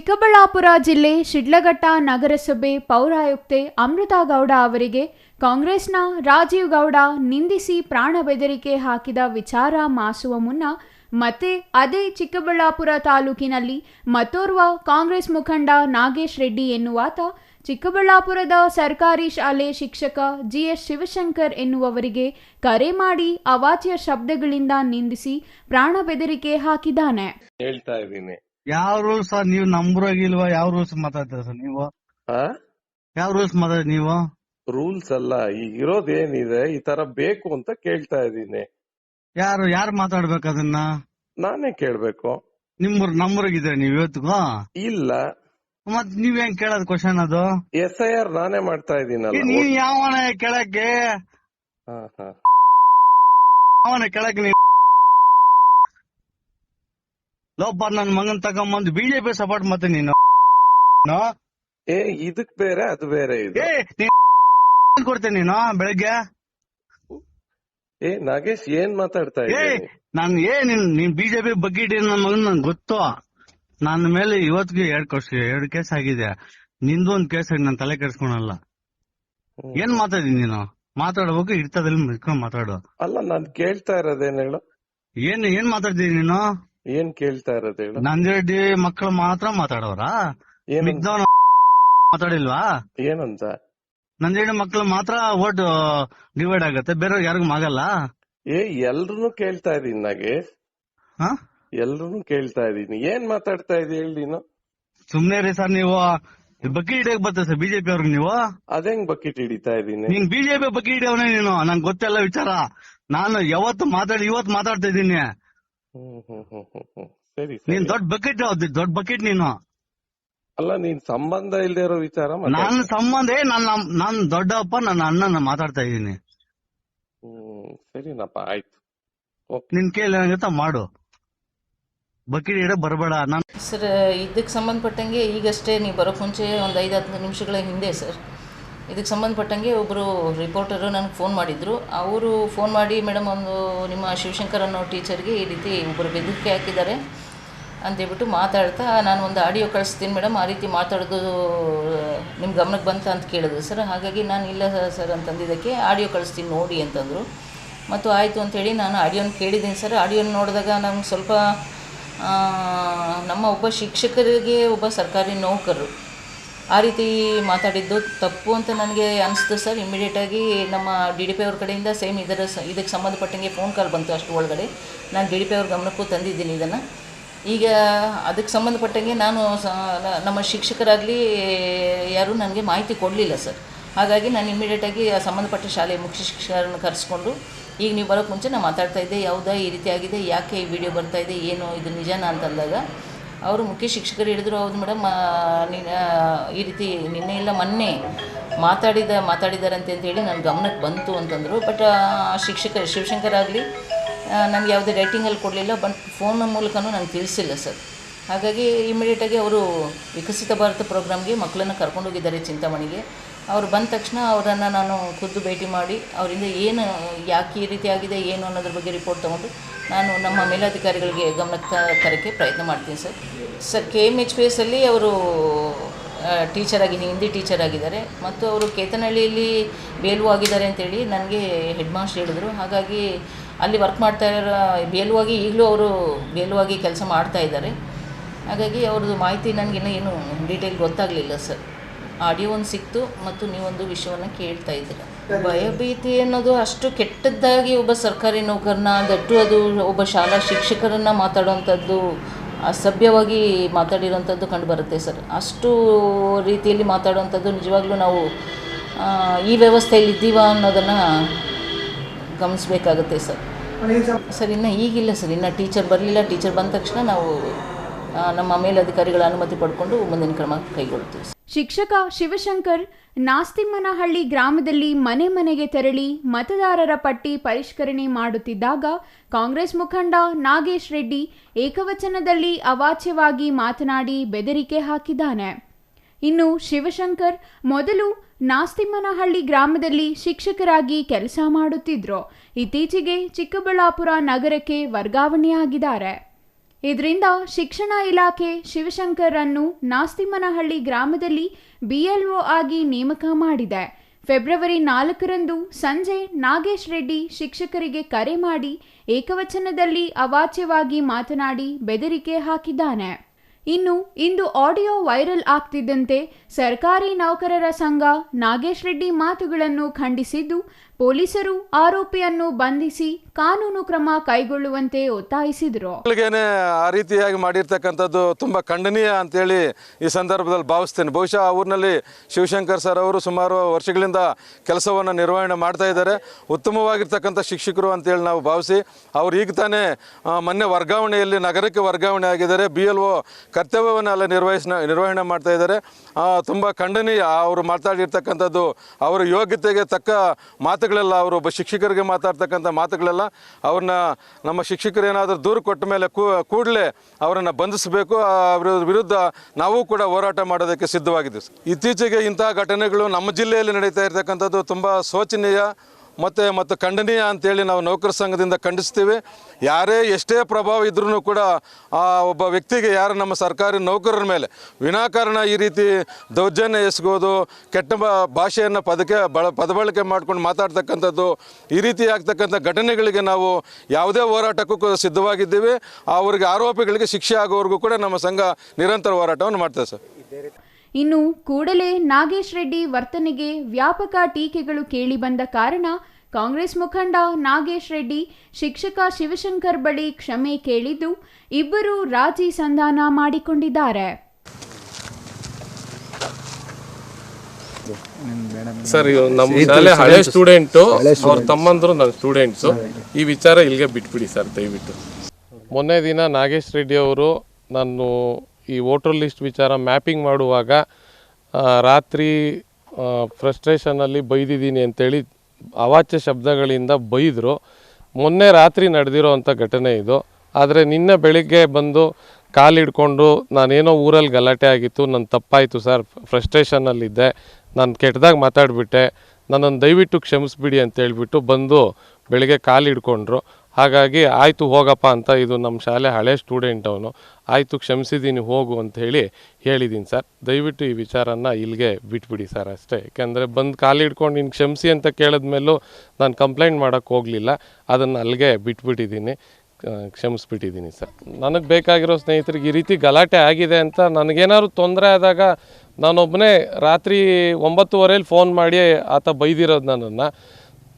ಚಿಕ್ಕಬಳ್ಳಾಪುರ ಜಿಲ್ಲೆ ಶಿಡ್ಲಘಟ್ಟ ನಗರಸಭೆ ಪೌರಾಯುಕ್ತೆ ಅಮೃತಗೌಡ ಅವರಿಗೆ ಕಾಂಗ್ರೆಸ್ನ ರಾಜೀವ್ ಗೌಡ ನಿಂದಿಸಿ ಪ್ರಾಣ ಬೆದರಿಕೆ ಹಾಕಿದ ವಿಚಾರ ಮಾಸುವ ಮುನ್ನ ಮತ್ತೆ ಅದೇ ಚಿಕ್ಕಬಳ್ಳಾಪುರ ತಾಲೂಕಿನಲ್ಲಿ ಮತ್ತೋರ್ವ ಕಾಂಗ್ರೆಸ್ ಮುಖಂಡ ನಾಗೇಶ್ ರೆಡ್ಡಿ ಎನ್ನುವಾತ, ಚಿಕ್ಕಬಳ್ಳಾಪುರದ ಸರ್ಕಾರಿ ಶಾಲೆ ಶಿಕ್ಷಕ ಜಿಎಸ್ ಶಿವಶಂಕರ್ ಎನ್ನುವವರಿಗೆ ಕರೆ ಮಾಡಿ ಅವಾಚ್ಯ ಶಬ್ದಗಳಿಂದ ನಿಂದಿಸಿ ಪ್ರಾಣ ಬೆದರಿಕೆ ಹಾಕಿದ್ದಾನೆ. ಹೇಳ್ತಾ ಇದ್ದೀನಿ. ಯಾವ ರೂಲ್ಸ್ ನೀವು ನಂಬ್ರಾಗಿಲ್ವಾ ಯಾವ ರೂಲ್ಸ್ ಮಾತಾಡ್ತೀರ ಸರ್ ನೀವು? ಆ? ಯಾವ ರೂಲ್ಸ್ ಮಾತಾಡಿ ನೀವು? ರೂಲ್ಸ್ ಅಲ್ಲ ಈಗ ಇರೋದೇನಿದೆ ಈ ತರ ಬೇಕು ಅಂತ ಕೇಳ್ತಾ ಇದೀನಿ ಯಾರು ಯಾರು ಮಾತಾಡ್ಬೇಕು ಅದನ್ನ? ನಾನೇ ಕೇಳ್ಬೇಕು. ನಿಮ್ ನಂಬ್ರಾಗಿದ್ರೆ ನೀವ್ ಇವತ್ತಿಗೂ ಇಲ್ಲ. ಮತ್ ನೀವ್ ಹೆಂಗ್ ಕೇಳೋದ್ ಕ್ವಶನ್ ಅದು? ಎಸ್ ಐ ಆರ್ ನಾನೇ ಮಾಡ್ತಾ ಇದೀನಿ ಇದ್ದೀನಲ್ಲ ನೀವ್ ಯಾವ ಕೇಳಕ್ಕೆ? ಹಾ, ಹಾ. ಯಾವನ ಕೇಳಕ್ಕೆ ನೀವ್ ಲೋಪ ನನ್ ಮಗನ್ ತಗೊಂಬಂದು ಬಿಜೆಪಿ ಸಪೋರ್ಟ್ ಮತ್ತೆ ನೀನು? ಏ ಇದಕ್ ಬೇರೆ ಅದು ಬೇರೆ ಇದು. ಕೊಡ್ತೇನೆ ನೀನು ಬೆಳಗ್ಗೆ? ಏ ನಾಗೇಶ್ ಏನ್ ಮಾತಾಡ್ತಾ ಏ ನಾನು ಏ ನಿನ್ ನೀನ್ ಬಿಜೆಪಿ ಬಗ್ಗೆ ನನ್ ಮಗನ್ ನನ್ ಗೊತ್ತು. ನನ್ನ ಮೇಲೆ ಇವತ್ತಿಗೆ ಎರಡ್ ಕೋರ್ಸ್ ಎರಡ್ ಕೇಸ್ ಆಗಿದೆ. ನಿಂದು ಒಂದ್ ಕೇಸ್ ಆಗಿ ನಾನ್ ತಲೆ ಕೆಡ್ಸ್ಕೊಳಲ್ಲ. ಏನ್ ಮಾತಾಡಿ ನೀನು? ಮಾತಾಡ್ಬೇಕು ಇರ್ತದಲ್ಲಿ ಮಾತಾಡು. ಅಲ್ಲ ನಾನ್ ಕೇಳ್ತಾ ಇರೋದೇನ್ ಹೇಳು? ಏನ್ ಏನ್ ಮಾತಾಡ್ತೀನಿ ನೀನು? ಏನ್ ಕೇಳ್ತಾ ಇರೋದು ಹೇಳು. ನಂದಿರೆಡ್ಡಿ ಮಕ್ಕಳು ಮಾತ್ರ ಮಾತಾಡೋರಾ? ಏನ್ ಮಿಗ್ದವನ ಮಾತಾಡಿಲ್ವಾ? ಏನಂತ? ನಂದಿರೆಡ್ಡಿ ಮಕ್ಕಳು ಮಾತ್ರ ಓಟ್ ಡಿವೈಡ್ ಆಗತ್ತೆ ಬೇರೆ ಯಾರಿಗೂ ಆಗಲ್ಲ ಏ ಎಲ್ರು ಕೇಳ್ತಾ ಇದೀನಿ ನಾಗೇಶ್ ಹಾ? ಎಲ್ರು ಕೇಳ್ತಾ ಇದೀನಿ ಏನ್ ಮಾತಾಡ್ತಾ ಇದೀನಿ ಹೇಳಿ ನೀನು? ಸುಮ್ನೆ ರೀ ಸರ್ ನೀವು. ಬಕ್ಕಿ ಹಿಡಿಯಕ್ ಬರ್ತದೆ ಸರ್ ಬಿಜೆಪಿ ಅವ್ರಿಗೆ ನೀವು. ಅದೇಂಗ್ ಬಕೆಟ್ ಹಿಡಿತಾ ಇದೀನಿ ನೀನ್ ಬಿಜೆಪಿ ಬಕ್ಕಿ ಹಿಡಿಯವನೇ ನೀನು ನಂಗೆ ಗೊತ್ತೆಲ್ಲ ವಿಚಾರ. ನಾನು ಯಾವತ್ತು ಮಾತಾಡಿ ಇವತ್ತು ಮಾತಾಡ್ತಾ ಇದ್ದೀನಿ. ಹ್ಮ್ ಹ್ಮ್ ಹ್ಮ್ ಹ್ಮ್ ಹ್ಮ್. ಸರಿ ನೀನ್ ದೊಡ್ಡ ಬಕೆಟ್ ದೊಡ್ಡ ಬಕೆಟ್ ನೀನು. ಅಲ್ಲ ನೀನ್ ಸಂಬಂಧ ಇಲ್ದೇ ಇರೋ ವಿಚಾರ ಮಾತಾಡ್ತಾ- ನನ್ನ ಸಂಬಂಧ ಏ, ನನ್ನ ನಾನ್ ದೊಡ್ಡಪ್ಪ ನನ್ನ ಅಣ್ಣನ ಮಾತಾಡ್ತಾ ಇದ್ದೀನಿ. ಹ್ಮ್ ಸರಿನಪ್ಪ ಆಯ್ತು. ನಿನ್ ಕೇಳಿ ಏನಾಗುತ್ತ ಮಾಡು. ಬಕೆಟ್ ಇಡ ಬರಬೇಡ. ನಾನು ಸರ್ ಇದಕ್ಕೆ ಸಂಬಂಧಪಟ್ಟಂಗೆ ಈಗಷ್ಟೇ ನೀವು ಬರೋಕ್ಕೆ ಮುಂಚೆ ಒಂದು ಐದು ಹತ್ತು ನಿಮಿಷಗಳ ಹಿಂದೆ ಸರ್. ಇದಕ್ಕೆ ಸಂಬಂಧಪಟ್ಟಂಗೆ ಒಬ್ಬರು ರಿಪೋರ್ಟರು ನನಗೆ ಫೋನ್ ಮಾಡಿದ್ರು. ಅವರು ಫೋನ್ ಮಾಡಿ ಮೇಡಮ್ ಒಂದು ನಿಮ್ಮ ಶಿವಶಂಕರ್ ಅನ್ನೋ ಟೀಚರ್ಗೆ ಈ ರೀತಿ ಒಬ್ಬರು ಬೆದರಿಕೆ ಹಾಕಿದ್ದಾರೆ. ಅಂತೇಳ್ಬಿಟ್ಟು ಮಾತಾಡ್ತಾ, ನಾನು ಒಂದು ಆಡಿಯೋ ಕಳಿಸ್ತೀನಿ ಮೇಡಮ್ ಆ ರೀತಿ ಮಾತಾಡೋದು ನಿಮ್ಮ ಗಮನಕ್ಕೆ ಬಂತ ಅಂತ ಕೇಳಿದ್ರು. ಸರ್, ಹಾಗಾಗಿ ನಾನು ಇಲ್ಲ ಸರ್ ಅಂತಂದಿದ್ದಕ್ಕೆ ಆಡಿಯೋ ಕಳಿಸ್ತೀನಿ ನೋಡಿ ಅಂತಂದರು. ಮತ್ತು ಆಯಿತು ಅಂಥೇಳಿ ನಾನು ಆಡಿಯೋನ ಕೇಳಿದ್ದೀನಿ ಸರ್. ಆಡಿಯೋನ ನೋಡಿದಾಗ ನಮ್ಗೆ ಸ್ವಲ್ಪ ನಮ್ಮ ಒಬ್ಬ ಶಿಕ್ಷಕರಿಗೆ ಒಬ್ಬ ಸರ್ಕಾರಿ ನೌಕರರು ಆ ರೀತಿ ಮಾತಾಡಿದ್ದು ತಪ್ಪು ಅಂತ ನನಗೆ ಅನಿಸ್ತು ಸರ್. ಇಮ್ಮಿಡಿಯೇಟಾಗಿ ನಮ್ಮ ಡಿ ಡಿ ಪಿ ಅವ್ರ ಕಡೆಯಿಂದ ಸೇಮ್ ಇದರ ಸ ಇದಕ್ಕೆ ಸಂಬಂಧಪಟ್ಟಂಗೆ ಫೋನ್ ಕಾಲ್ ಬಂತು ಅಷ್ಟು ಒಳಗಡೆ. ನಾನು ಡಿ ಡಿ ಪಿ ಅವ್ರ ಗಮನಕ್ಕೂ ತಂದಿದ್ದೀನಿ ಇದನ್ನು. ಈಗ ಅದಕ್ಕೆ ಸಂಬಂಧಪಟ್ಟಂಗೆ ನಾನು ಸ ನಮ್ಮ ಶಿಕ್ಷಕರಾಗಲಿ ಯಾರೂ ನನಗೆ ಮಾಹಿತಿ ಕೊಡಲಿಲ್ಲ ಸರ್. ಹಾಗಾಗಿ ನಾನು ಇಮ್ಮಿಡಿಯೇಟಾಗಿ ಸಂಬಂಧಪಟ್ಟ ಶಾಲೆ ಮುಖ್ಯ ಶಿಕ್ಷಕರನ್ನು ಕರೆಸ್ಕೊಂಡು ಈಗ ನೀವು ಬರೋಕ್ಕೆ ಮುಂಚೆ ನಾನು ಮಾತಾಡ್ತಾ ಇದ್ದೆ, ಯಾವುದಾ ಈ ರೀತಿ ಆಗಿದೆ, ಯಾಕೆ ಈ ವಿಡಿಯೋ ಬರ್ತಾ ಇದೆ, ಏನು ಇದು ನಿಜನಾ ಅಂತಂದಾಗ ಅವರು ಮುಖ್ಯ ಶಿಕ್ಷಕರು ಹೇಳಿದ್ರು, ಹೌದು ಮೇಡಮ್ ನೀನು ಈ ರೀತಿ ನಿನ್ನೆ ಇಲ್ಲ, ಮೊನ್ನೆ ಮಾತಾಡಿದ, ಮಾತಾಡಿದಾರಂತೆ ಅಂತೇಳಿ ನನ್ನ ಗಮನಕ್ಕೆ ಬಂತು ಅಂತಂದರು. ಬಟ್ ಶಿಕ್ಷಕ ಶಿವಶಂಕರ್ ಆಗಲಿ ನನಗೆ ಯಾವುದೇ ರೈಟಿಂಗಲ್ಲಿ ಕೊಡಲಿಲ್ಲ ಬಟ್ ಫೋನ್ ಮೂಲಕನೂ ನನಗೆ ತಿಳಿಸಿಲ್ಲ ಸರ್. ಹಾಗಾಗಿ ಇಮಿಡಿಯೇಟಾಗಿ ಅವರು ವಿಕಸಿತ ಭಾರತ ಪ್ರೋಗ್ರಾಮ್ಗೆ ಮಕ್ಕಳನ್ನು ಕರ್ಕೊಂಡೋಗಿದ್ದಾರೆ ಚಿಂತಾಮಣಿಗೆ. ಅವ್ರು ಬಂದ ತಕ್ಷಣ ಅವರನ್ನು ನಾನು ಖುದ್ದು ಭೇಟಿ ಮಾಡಿ, ಅವರಿಂದ ಏನು, ಯಾಕೆ ಈ ರೀತಿ ಆಗಿದೆ, ಏನು ಅನ್ನೋದ್ರ ಬಗ್ಗೆ ರಿಪೋರ್ಟ್ ತೊಗೊಂಡು ನಾನು ನಮ್ಮ ಮೇಲಾಧಿಕಾರಿಗಳಿಗೆ ಗಮನಕ್ಕೆ ತರೋಕ್ಕೆ ಪ್ರಯತ್ನ ಮಾಡ್ತೀನಿ sir. Sir K M H P ಎಸ್ಸಲ್ಲಿ ಅವರು ಟೀಚರ್ ಆಗಿ, ಹಿಂದಿ ಟೀಚರ್ ಆಗಿದ್ದಾರೆ. ಮತ್ತು ಅವರು ಕೇತನಹಳ್ಳಿಯಲ್ಲಿ ಬೇಲು ಆಗಿದ್ದಾರೆ ಅಂತೇಳಿ ನನಗೆ ಹೆಡ್ ಮಾಸ್ಟರ್ ಹೇಳಿದ್ರು. ಹಾಗಾಗಿ ಅಲ್ಲಿ ವರ್ಕ್ ಮಾಡ್ತಾ ಇರೋ ಬೇಲುವಾಗಿ ಈಗಲೂ ಅವರು ಬೇಲುವಾಗಿ ಕೆಲಸ ಮಾಡ್ತಾ ಇದ್ದಾರೆ. ಹಾಗಾಗಿ ಅವ್ರದ್ದು ಮಾಹಿತಿ ನನಗಿನ್ನೂ ಏನು ಡೀಟೇಲ್ ಗೊತ್ತಾಗಲಿಲ್ಲ ಸರ್. ಆಡಿಯೋ ಒಂದು ಸಿಕ್ತು ಮತ್ತು ನೀವೊಂದು ವಿಷಯವನ್ನು ಕೇಳ್ತಾ ಇದ್ದೀರ. ಭಯಭೀತಿ ಅನ್ನೋದು ಅಷ್ಟು ಕೆಟ್ಟದ್ದಾಗಿ ಒಬ್ಬ ಸರ್ಕಾರಿ ನೌಕರನ್ನ ದಟ್ಟು ಅದು ಒಬ್ಬ ಶಾಲಾ ಶಿಕ್ಷಕರನ್ನು ಮಾತಾಡುವಂಥದ್ದು ಅಸಭ್ಯವಾಗಿ ಮಾತಾಡಿರೋವಂಥದ್ದು ಕಂಡುಬರುತ್ತೆ ಸರ್. ಅಷ್ಟು ರೀತಿಯಲ್ಲಿ ಮಾತಾಡುವಂಥದ್ದು ನಿಜವಾಗ್ಲೂ ನಾವು ಈ ವ್ಯವಸ್ಥೆಯಲ್ಲಿ ಇದ್ದೀವಾ ಅನ್ನೋದನ್ನು ಗಮನಿಸಬೇಕಾಗುತ್ತೆ ಸರ್. ಸರ್. ಇನ್ನು ಈಗಿಲ್ಲ ಸರ್. ಇನ್ನು ಟೀಚರ್ ಬರಲಿಲ್ಲ. ಟೀಚರ್ ಬಂದ ತಕ್ಷಣ ನಾವು ನಮ್ಮ ಮೇಲಧಿಕಾರಿಗಳ ಅನುಮತಿ ಪಡ್ಕೊಂಡು ಮುಂದಿನ ಕ್ರಮ ಕೈಗೊಳ್ತೀವಿ ಸರ್. ಶಿಕ್ಷಕ ಶಿವಶಂಕರ್ ನಾಸ್ತಿಮ್ಮನಹಳ್ಳಿ ಗ್ರಾಮದಲ್ಲಿ ಮನೆ ಮನೆಗೆ ತೆರಳಿ ಮತದಾರರ ಪಟ್ಟಿ ಪರಿಷ್ಕರಣೆ ಮಾಡುತ್ತಿದ್ದಾಗ ಕಾಂಗ್ರೆಸ್ ಮುಖಂಡ ನಾಗೇಶ್ ರೆಡ್ಡಿ ಏಕವಚನದಲ್ಲಿ ಅವಾಚ್ಯವಾಗಿ ಮಾತನಾಡಿ ಬೆದರಿಕೆ ಹಾಕಿದ್ದಾನೆ. ಇನ್ನು ಶಿವಶಂಕರ್ ಮೊದಲು ನಾಸ್ತಿಮ್ಮನಹಳ್ಳಿ ಗ್ರಾಮದಲ್ಲಿ ಶಿಕ್ಷಕರಾಗಿ ಕೆಲಸ ಮಾಡುತ್ತಿದ್ರು. ಇತ್ತೀಚೆಗೆ ಚಿಕ್ಕಬಳ್ಳಾಪುರ ನಗರಕ್ಕೆ ವರ್ಗಾವಣೆಯಾಗಿದ್ದಾರೆ. ಇದರಿಂದ ಶಿಕ್ಷಣ ಇಲಾಖೆ ಶಿವಶಂಕರ್ರನ್ನು ನಾಸ್ತಿಮನಹಳ್ಳಿ ಗ್ರಾಮದಲ್ಲಿ ಬಿಎಲ್ಒ ಆಗಿ ನೇಮಕ ಮಾಡಿದೆ. ಫೆಬ್ರವರಿ ನಾಲ್ಕರಂದು ಸಂಜೆ ನಾಗೇಶ್ ರೆಡ್ಡಿ ಶಿಕ್ಷಕರಿಗೆ ಕರೆ ಮಾಡಿ ಏಕವಚನದಲ್ಲಿ ಅವಾಚ್ಯವಾಗಿ ಮಾತನಾಡಿ ಬೆದರಿಕೆ ಹಾಕಿದ್ದಾನೆ. ಇನ್ನು, ಇಂದು ಆಡಿಯೋ ವೈರಲ್ ಆಗ್ತಿದ್ದಂತೆ ಸರ್ಕಾರಿ ನೌಕರರ ಸಂಘ ನಾಗೇಶ್ ರೆಡ್ಡಿ ಮಾತುಗಳನ್ನು ಖಂಡಿಸಿದ್ದು, ಪೊಲೀಸರು ಆರೋಪಿಯನ್ನು ಬಂಧಿಸಿ ಕಾನೂನು ಕ್ರಮ ಕೈಗೊಳ್ಳುವಂತೆ ಒತ್ತಾಯಿಸಿದರು. ಆ ರೀತಿಯಾಗಿ ಮಾಡಿರ್ತಕ್ಕಂಥದ್ದು ತುಂಬ ಖಂಡನೀಯ ಅಂತೇಳಿ ಈ ಸಂದರ್ಭದಲ್ಲಿ ಭಾವಿಸ್ತೇನೆ. ಬಹುಶಃ ಊರಿನಲ್ಲಿ ಶಿವಶಂಕರ್ ಸರ್ ಅವರು ಸುಮಾರು ವರ್ಷಗಳಿಂದ ಕೆಲಸವನ್ನು ನಿರ್ವಹಣೆ ಮಾಡ್ತಾ ಇದ್ದಾರೆ. ಉತ್ತಮವಾಗಿರ್ತಕ್ಕಂಥ ಶಿಕ್ಷಕರು ಅಂತೇಳಿ ನಾವು ಭಾವಿಸಿ, ಅವ್ರು ಈಗ ತಾನೇ ಮೊನ್ನೆ ವರ್ಗಾವಣೆಯಲ್ಲಿ, ನಗರಕ್ಕೆ ವರ್ಗಾವಣೆ ಆಗಿದ್ದಾರೆ. ಬಿ ಎಲ್ ಒ ಕರ್ತವ್ಯವನ್ನು ಎಲ್ಲ ನಿರ್ವಹಿಸ ನಿರ್ವಹಣೆ ಮಾಡ್ತಾ ಇದ್ದಾರೆ. ತುಂಬ ಖಂಡನೀಯ ಅವರು ಮಾತಾಡಿರ್ತಕ್ಕಂಥದ್ದು, ಅವರ ಯೋಗ್ಯತೆಗೆ ತಕ್ಕ ಮಾತುಗಳೆಲ್ಲ, ಅವರು ಶಿಕ್ಷಕರಿಗೆ ಮಾತಾಡ್ತಕ್ಕಂಥ ಮಾತುಗಳೆಲ್ಲ, ಅವ್ರನ್ನ ನಮ್ಮ ಶಿಕ್ಷಕರು ಏನಾದರೂ ದೂರು ಕೊಟ್ಟ ಮೇಲೆ ಕೂಡಲೇ ಅವರನ್ನು ಬಂಧಿಸಬೇಕು. ಅವರ ವಿರುದ್ಧ ನಾವು ಕೂಡ ಹೋರಾಟ ಮಾಡೋದಕ್ಕೆ ಸಿದ್ಧವಾಗಿದ್ದೀವಿ. ಇತ್ತೀಚೆಗೆ ಇಂತಹ ಘಟನೆಗಳು ನಮ್ಮ ಜಿಲ್ಲೆಯಲ್ಲಿ ನಡೀತಾ ಇರತಕ್ಕಂಥದ್ದು ತುಂಬ ಶೋಚನೀಯ ಮತ್ತು ಮತ್ತು ಖಂಡನೀಯ ಅಂತೇಳಿ ನಾವು ನೌಕರ ಸಂಘದಿಂದ ಖಂಡಿಸ್ತೀವಿ. ಯಾರೇ ಎಷ್ಟೇ ಪ್ರಭಾವ ಇದ್ರೂ ಕೂಡ ಆ ಒಬ್ಬ ವ್ಯಕ್ತಿಗೆ ಯಾರು ನಮ್ಮ ಸರ್ಕಾರಿ ನೌಕರರ ಮೇಲೆ ವಿನಾಕಾರಣ ಈ ರೀತಿ ದೌರ್ಜನ್ಯ ಎಸಗೋದು, ಕೆಟ್ಟ ಭಾಷೆಯನ್ನು ಪದಕ್ಕೆ ಬಳ ಪದಬಳಕೆ ಮಾಡ್ಕೊಂಡು ಮಾತಾಡ್ತಕ್ಕಂಥದ್ದು, ಈ ರೀತಿ ಆಗ್ತಕ್ಕಂಥ ಘಟನೆಗಳಿಗೆ ನಾವು ಯಾವುದೇ ಹೋರಾಟಕ್ಕೂ ಸಿದ್ಧವಾಗಿದ್ದೀವಿ. ಅವರಿಗೆ ಆರೋಪಿಗಳಿಗೆ ಶಿಕ್ಷೆ ಆಗೋವರೆಗೂ ಕೂಡ ನಮ್ಮ ಸಂಘ ನಿರಂತರ ಹೋರಾಟವನ್ನು ಮಾಡ್ತದೆ ಸರ್. ಇನ್ನು ಕೂಡಲೇ ನಾಗೇಶ್ ರೆಡ್ಡಿ ವರ್ತನೆಗೆ ವ್ಯಾಪಕ ಟೀಕೆಗಳು ಕೇಳಿಬಂದ ಕಾರಣ ಕಾಂಗ್ರೆಸ್ ಮುಖಂಡ ನಾಗೇಶ್ ರೆಡ್ಡಿ ಶಿಕ್ಷಕ ಶಿವಶಂಕರ್ ಬಳಿ ಕ್ಷಮೆ ಕೇಳಿದ್ದು ಇಬ್ಬರು ರಾಜಿ ಸಂಧಾನ ಮಾಡಿಕೊಂಡಿದ್ದಾರೆ. ಸರ್ ಇವ್ ನಮ್ಮ ಶಾಲೆ ಹಳೆ ಸ್ಟೂಡೆಂಟು ಅವ್ರ ತಮ್ಮಂದ್ರು ನನ್ನ ಸ್ಟೂಡೆಂಟ್ಸು ಈ ವಿಚಾರ ಇಲ್ಲಿಗೆ ಬಿಟ್ಬಿಡಿ ಸರ್ ದಯವಿಟ್ಟು. ಮೊನ್ನೆ ದಿನ ನಾಗೇಶ್ ರೆಡ್ಡಿ ಅವರು ನಾನು ಈ ವೋಟರ್ ಲಿಸ್ಟ್ ವಿಚಾರ ಮ್ಯಾಪಿಂಗ್ ಮಾಡುವಾಗ ರಾತ್ರಿ ಫ್ರಸ್ಟ್ರೇಷನಲ್ಲಿ ಬೈದಿದ್ದೀನಿ ಅಂತೇಳಿ ಅವಾಚ್ಯ ಶಬ್ದಗಳಿಂದ ಬೈದರು. ಮೊನ್ನೆ ರಾತ್ರಿ ನಡೆದಿರೋ ಅಂಥ ಘಟನೆ ಇದು. ಆದರೆ ನಿನ್ನೆ ಬೆಳಿಗ್ಗೆ ಬಂದು ಕಾಲಿಡ್ಕೊಂಡು ನಾನೇನೋ ಊರಲ್ಲಿ ಗಲಾಟೆ ಆಗಿತ್ತು ನನ್ನ ತಪ್ಪಾಯಿತು ಸರ್ ಫ್ರಸ್ಟ್ರೇಷನಲ್ಲಿದ್ದೆ ನಾನು ಕೆಟ್ಟದಾಗ ಮಾತಾಡಿಬಿಟ್ಟೆ ನನ್ನನ್ನು ದಯವಿಟ್ಟು ಕ್ಷಮಿಸ್ಬಿಡಿ ಅಂತ ಹೇಳ್ಬಿಟ್ಟು ಬಂದು ಬೆಳಿಗ್ಗೆ ಕಾಲು ಹಿಡ್ಕೊಂಡ್ರು. ಹಾಗಾಗಿ ಆಯಿತು ಹೋಗಪ್ಪ ಅಂತ ಇದು ನಮ್ಮ ಶಾಲೆ ಹಳೆ ಸ್ಟೂಡೆಂಟ್ ಅವನು. ಆಯಿತು ಕ್ಷಮಿಸಿದ್ದೀನಿ ಹೋಗು ಅಂತ ಹೇಳಿ ಹೇಳಿದ್ದೀನಿ ಸರ್. ದಯವಿಟ್ಟು ಈ ವಿಚಾರನ ಇಲ್ಲಿಗೆ ಬಿಟ್ಬಿಡಿ ಸರ್ ಅಷ್ಟೇ. ಯಾಕೆಂದರೆ ಬಂದು ಕಾಲು ಹಿಡ್ಕೊಂಡು ನೀನು ಕ್ಷಮಿಸಿ ಅಂತ ಕೇಳಿದ್ಮೇಲೂ ನಾನು ಕಂಪ್ಲೇಂಟ್ ಮಾಡೋಕ್ಕೆ ಹೋಗಲಿಲ್ಲ. ಅದನ್ನು ಅಲ್ಲಿಗೆ ಬಿಟ್ಬಿಟ್ಟಿದ್ದೀನಿ ಕ್ಷಮಿಸ್ಬಿಟ್ಟಿದ್ದೀನಿ ಸರ್. ನನಗೆ ಬೇಕಾಗಿರೋ ಸ್ನೇಹಿತರಿಗೆ ಈ ರೀತಿ ಗಲಾಟೆ ಆಗಿದೆ ಅಂತ ನನಗೇನಾದ್ರು ತೊಂದರೆ ಆದಾಗ ನಾನೊಬ್ಬನೇ ರಾತ್ರಿ ಒಂಬತ್ತುವರೆಯಲ್ಲಿ ಫೋನ್ ಮಾಡಿ ಆತ ಬೈದಿರೋದು ನನ್ನನ್ನು.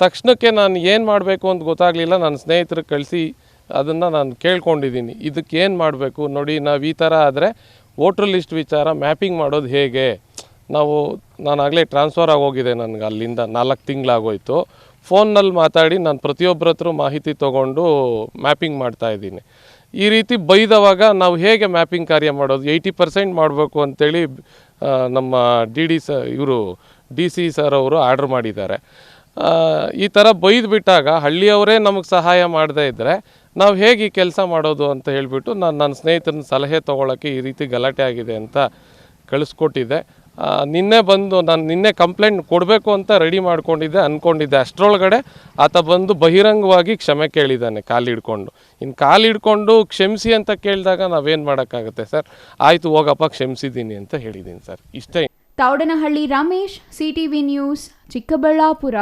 ತಕ್ಷಣಕ್ಕೆ ನಾನು ಏನು ಮಾಡಬೇಕು ಅಂತ ಗೊತ್ತಾಗಲಿಲ್ಲ. ನನ್ನ ಸ್ನೇಹಿತರಿಗೆ ಕಳಿಸಿ ಅದನ್ನು ನಾನು ಕೇಳ್ಕೊಂಡಿದ್ದೀನಿ. ಇದಕ್ಕೆ ಏನು ಮಾಡಬೇಕು? ನೋಡಿ ನಾವು ಈ ಥರ ಆದರೆ ವೋಟ್ರ್ ಲಿಸ್ಟ್ ವಿಚಾರ ಮ್ಯಾಪಿಂಗ್ ಮಾಡೋದು ಹೇಗೆ? ನಾವು ನಾನಾಗಲೇ ಟ್ರಾನ್ಸ್ಫರ್ ಆಗೋಗಿದೆ ನನಗೆ ಅಲ್ಲಿಂದ ನಾಲ್ಕು ತಿಂಗಳಾಗೋಯಿತು. ಫೋನ್ನಲ್ಲಿ ಮಾತಾಡಿ ನಾನು ಪ್ರತಿಯೊಬ್ಬರ ಹತ್ರ ಮಾಹಿತಿ ತೊಗೊಂಡು ಮ್ಯಾಪಿಂಗ್ ಮಾಡ್ತಾ ಇದ್ದೀನಿ. ಈ ರೀತಿ ಬೈದವಾಗ ನಾವು ಹೇಗೆ ಮ್ಯಾಪಿಂಗ್ ಕಾರ್ಯ ಮಾಡೋದು? ಏಯ್ಟಿ ಪರ್ಸೆಂಟ್ ಮಾಡಬೇಕು ಅಂತೇಳಿ ಆ, ನಮ್ಮ ಡಿ ಡಿ ಸ ಇವರು ಡಿ ಸಿ ಸರ್ ಅವರು ಆರ್ಡ್ರ್ ಮಾಡಿದ್ದಾರೆ. ಈ ಥರ ಬೈದು ಬಿಟ್ಟಾಗ ಹಳ್ಳಿಯವರೇ ನಮಗೆ ಸಹಾಯ ಮಾಡದೇ ಇದ್ದರೆ ನಾವು ಹೇಗೆ ಈ ಕೆಲಸ ಮಾಡೋದು ಅಂತ ಹೇಳಿಬಿಟ್ಟು ನಾನು ನನ್ನ ಸ್ನೇಹಿತರನ್ನ ಸಲಹೆ ತೊಗೊಳಕ್ಕೆ ಈ ರೀತಿ ಗಲಾಟೆ ಆಗಿದೆ ಅಂತ ಕಳಿಸ್ಕೊಟ್ಟಿದ್ದೆ ನಿನ್ನೆ ಬಂದು ನಾನು ನಿನ್ನೆ ಕಂಪ್ಲೇಂಟ್ ಕೊಡಬೇಕು ಅಂತ ರೆಡಿ ಮಾಡ್ಕೊಂಡಿದ್ದೆ ಅಂದ್ಕೊಂಡಿದ್ದೆ ಅಷ್ಟರೊಳಗಡೆ ಆತ ಬಂದು ಬಹಿರಂಗವಾಗಿ ಕ್ಷಮೆ ಕೇಳಿದ್ದಾನೆ ಕಾಲು ಹಿಡ್ಕೊಂಡು. ಇನ್ನು ಕಾಲು ಹಿಡ್ಕೊಂಡು ಕ್ಷಮಿಸಿ ಅಂತ ಕೇಳಿದಾಗ ನಾವೇನು ಮಾಡೋಕ್ಕಾಗುತ್ತೆ ಸರ್? ಆಯಿತು ಹೋಗಪ್ಪ, ಕ್ಷಮಿಸಿದ್ದೀನಿ ಅಂತ ಹೇಳಿದ್ದೀನಿ ಸರ್. ಇಷ್ಟೇ. Taudanahalli Ramesh CTV news Chikkaballapur.